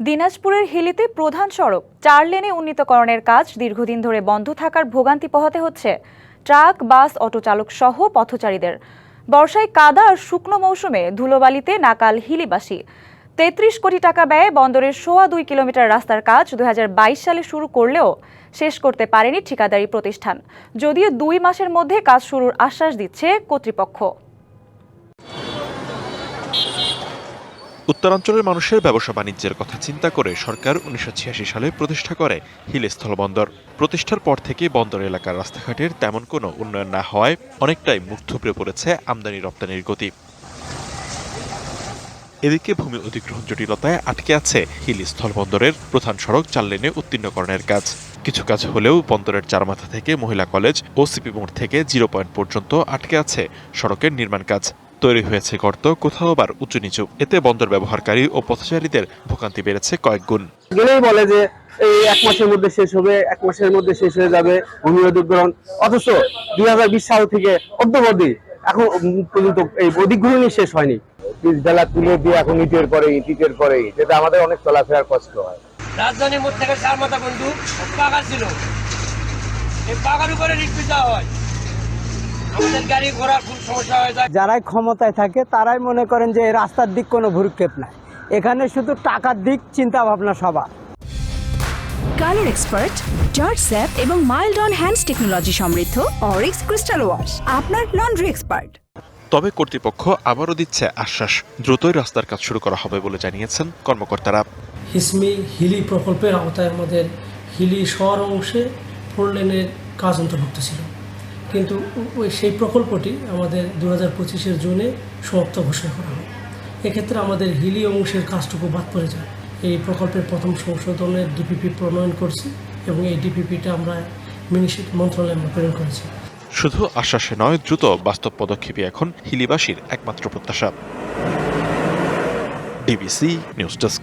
দিনাজপুরের হিলিতে প্রধান সড়ক, চার লেনে উন্নীতকরণের কাজ দীর্ঘদিন ধরে বন্ধ থাকার ভোগান্তি পোহাতে হচ্ছে। ট্রাক, বাস অটো চালক সহ পথচারীদের। বর্ষায় কাদা আর শুকনো মৌসুমে ধুলোবালিতে নাকাল হিলিবাসী। তেত্রিশ কোটি টাকা ব্যয়ে বন্দরের সোয়া দুই কিলোমিটার রাস্তার কাজ দুই হাজার বাইশ সালে শুরু করলেও শেষ করতে পারেনি ঠিকাদারি প্রতিষ্ঠান। যদিও দুই মাসের মধ্যে কাজ শুরুর আশ্বাস দিচ্ছে কর্তৃপক্ষ। উত্তরাঞ্চলের মানুষের ব্যবসা বাণিজ্যের কথা চিন্তা করে সরকার উনিশশো ছিয়াশি সালে প্রতিষ্ঠা করে হিল স্থলবন্দর প্রতিষ্ঠার পর থেকে বন্দর এলাকার রাস্তাঘাটের তেমন কোনো উন্নয়ন না হওয়ায় অনেকটাই মুখ পড়েছে আমদানি রপ্তানির গতি। এদিকে ভূমি অধিগ্রহণ জটিলতায় আটকে আছে হিল স্থলবন্দরের প্রধান সড়ক চার লেনে উত্তীর্ণকরণের কাজ। কিছু কাজ হলেও বন্দরের চারমাথা থেকে মহিলা কলেজ ও সিপি মোড় থেকে জিরো পয়েন্ট পর্যন্ত আটকে আছে সড়কের নির্মাণ কাজ। তৈরি হয়েছে গর্ত কোথাও আবার উঁচু নিচু। এতে বন্দর ব্যবহারকারী ও পথচারীদের ভোগান্তি বেড়েছে কয়েক গুণ। গেলেই বলে যে এই এক মাসের মধ্যে শেষ হবে এক মাসের মধ্যে শেষ হয়ে যাবে ভূমি অধিগ্রহণ অথচ দুই হাজার বিশ সাল থেকে অদ্যবধি এখন পর্যন্ত এই অধিগ্রহণই শেষ হয়নি। পিচডালা তুলে দিয়ে এখন ইটের পরে ইট ইটের পরে ইট আমাদের অনেক চলাফেরার কষ্ট হয়। রাজধানীর মধ্যে থেকে চার মাথা বন্ধু পাকা ছিল। এই পাকার উপরে রিক্সি দেওয়া হয়। যারাই ক্ষমতায় থাকে তারাই মনে করেন যে রাস্তার দিক কোনো ভুরক্ষেপ নাই। এখানে শুধু টাকার দিক চিন্তা ভাবনা সবার। কালার এক্সপার্ট জর্জ স্যাপ এবং মাইল্ড অন হ্যান্ডস টেকনোলজি সমৃদ্ধ অরিক্স ক্রিস্টাল ওয়াশ আপনার লন্ড্রি এক্সপার্ট। তবে কর্তৃপক্ষ আবারও দিচ্ছে আশ্বাস দ্রুতই রাস্তার কাজ শুরু করা হবে বলে জানিয়েছেন কর্মকর্তারা। হিসমি হিলি প্রকল্পের আওতায় আমাদের হিলি শহর অংশে ফোর লেনের কাজ অন্তর্ভুক্ত ছিল। কিন্তু ওই সেই প্রকল্পটি আমাদের দু হাজার পঁচিশের জুনে সমাপ্ত ঘোষণা করা হয়। এক্ষেত্রে আমাদের হিলি অংশের কাজটুকু বাদ পড়ে যায়। এই প্রকল্পের প্রথম সংশোধনের ডিপিপি প্রণয়ন করছি এবং এই ডিপিপিটা আমরা মিনিস্ট্রি মন্ত্রণালয়ে আমরা প্রেরণ করেছি। শুধু আশ্বাসে নয়, দ্রুত বাস্তব পদক্ষেপই এখন হিলিবাসীর একমাত্র প্রত্যাশা। DBC news desk.